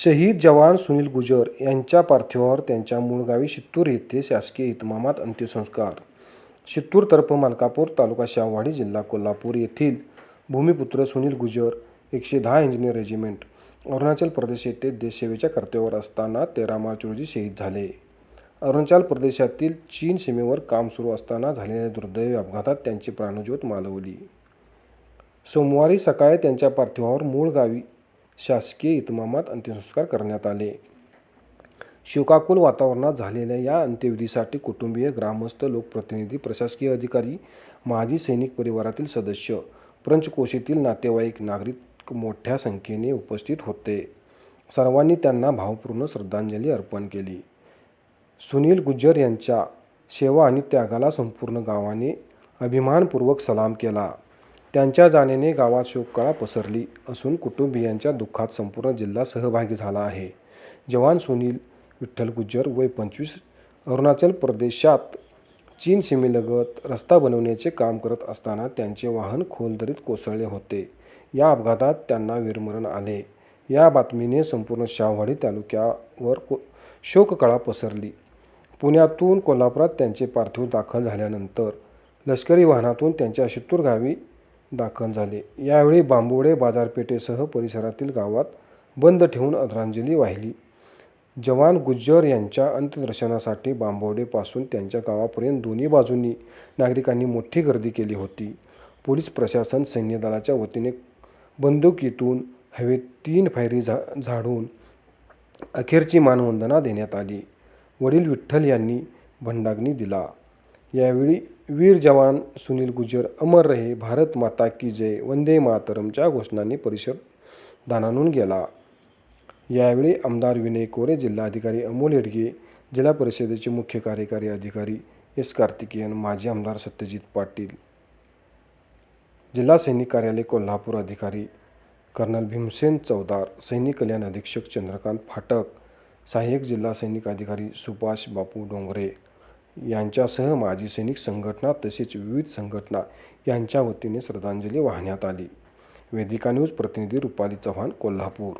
शहीद जवान सुनील गुजर यांच्या पार्थिवावर त्यांच्या मूळ गावी शित्तूर येथे शासकीय इतमामात अंत्यसंस्कार. शित्तूर तर्फ मलकापूर तालुका शाहवाडी जिल्हा कोल्हापूर येथील भूमिपुत्र सुनील गुजर एकशे दहा इंजिनियर रेजिमेंट अरुणाचल प्रदेश येथे देशसेवेच्या कर्तव्यावर असताना तेरा मार्च रोजी शहीद झाले. अरुणाचल प्रदेशातील चीन सीमेवर काम सुरू असताना झालेल्या दुर्दैवी अपघातात त्यांची प्राणज्योत मालवली. सोमवारी सकाळी त्यांच्या पार्थिवावर मूळ गावी शासकीय इतमामात अंत्यसंस्कार करण्यात आले. शोकाकुल वातावरणात झालेल्या या अंत्यविधीसाठी कुटुंबीय ग्रामस्थ लोकप्रतिनिधी प्रशासकीय अधिकारी माजी सैनिक परिवारातील सदस्य पंचकोशीतील नातेवाईक नागरिक मोठ्या संख्येने उपस्थित होते. सर्वांनी त्यांना भावपूर्ण श्रद्धांजली अर्पण केली. सुनील गुज्जर यांच्या सेवा आणि त्यागाला संपूर्ण गावाने अभिमानपूर्वक सलाम केला. त्यांच्या जाण्याने गावात शोककळा पसरली असून कुटुंबियांच्या दुःखात संपूर्ण जिल्हा सहभागी झाला आहे. जवान सुनील विठ्ठल गुज्जर वय पंचवीस अरुणाचल प्रदेशात चीन सीमेलगत रस्ता बनवण्याचे काम करत असताना त्यांचे वाहन खोलदरीत कोसळले होते. या अपघातात त्यांना वीरमरण आले. या बातमीने संपूर्ण शाहवाडी तालुक्यावर को शोककळा पसरली. पुण्यातून कोल्हापुरात त्यांचे पार्थिव दाखल झाल्यानंतर लष्करी वाहनातून त्यांच्या शित्तूर गावी दाखल झाले. यावेळी बांबोडे बाजारपेठेसह परिसरातील गावात बंद ठेवून आदरांजली वाहिली. जवान गुज्जर यांच्या अंत्यदर्शनासाठी बांबोडेपासून त्यांच्या गावापर्यंत दोन्ही बाजूंनी नागरिकांनी मोठी गर्दी केली होती. पोलीस प्रशासन सैन्यदलाच्या वतीने बंदुकीतून हवेत तीन फायरी झा झाडून अखेरची मानवंदना देण्यात आली. वडील विठ्ठल यांनी भंडाग्नी दिला. यावेळी वीर जवान सुनील गुजर अमर रहे भारत माता की जय वंदे मातरमच्या घोषणांनी परिषद दानानून गेला. यावेळी आमदार विनय कोरे जिल्हाधिकारी अमोल येडगे जिल्हा परिषदेचे मुख्य कार्यकारी अधिकारी एस कार्तिकेयन माजी आमदार सत्यजित पाटील जिल्हा सैनिक कार्यालय कोल्हापूर अधिकारी कर्नल भीमसेन चौदार सैनिक कल्याण अधीक्षक चंद्रकांत फाटक सहाय्यक जिल्हा सैनिक अधिकारी सुभाष बापू डोंगरे यांच्यासह माजी सैनिक संघटना तसेच विविध संघटना यांच्या वतीने श्रद्धांजली वाहण्यात आली. वेदिका न्यूज प्रतिनिधी रुपाली चव्हाण कोल्हापूर.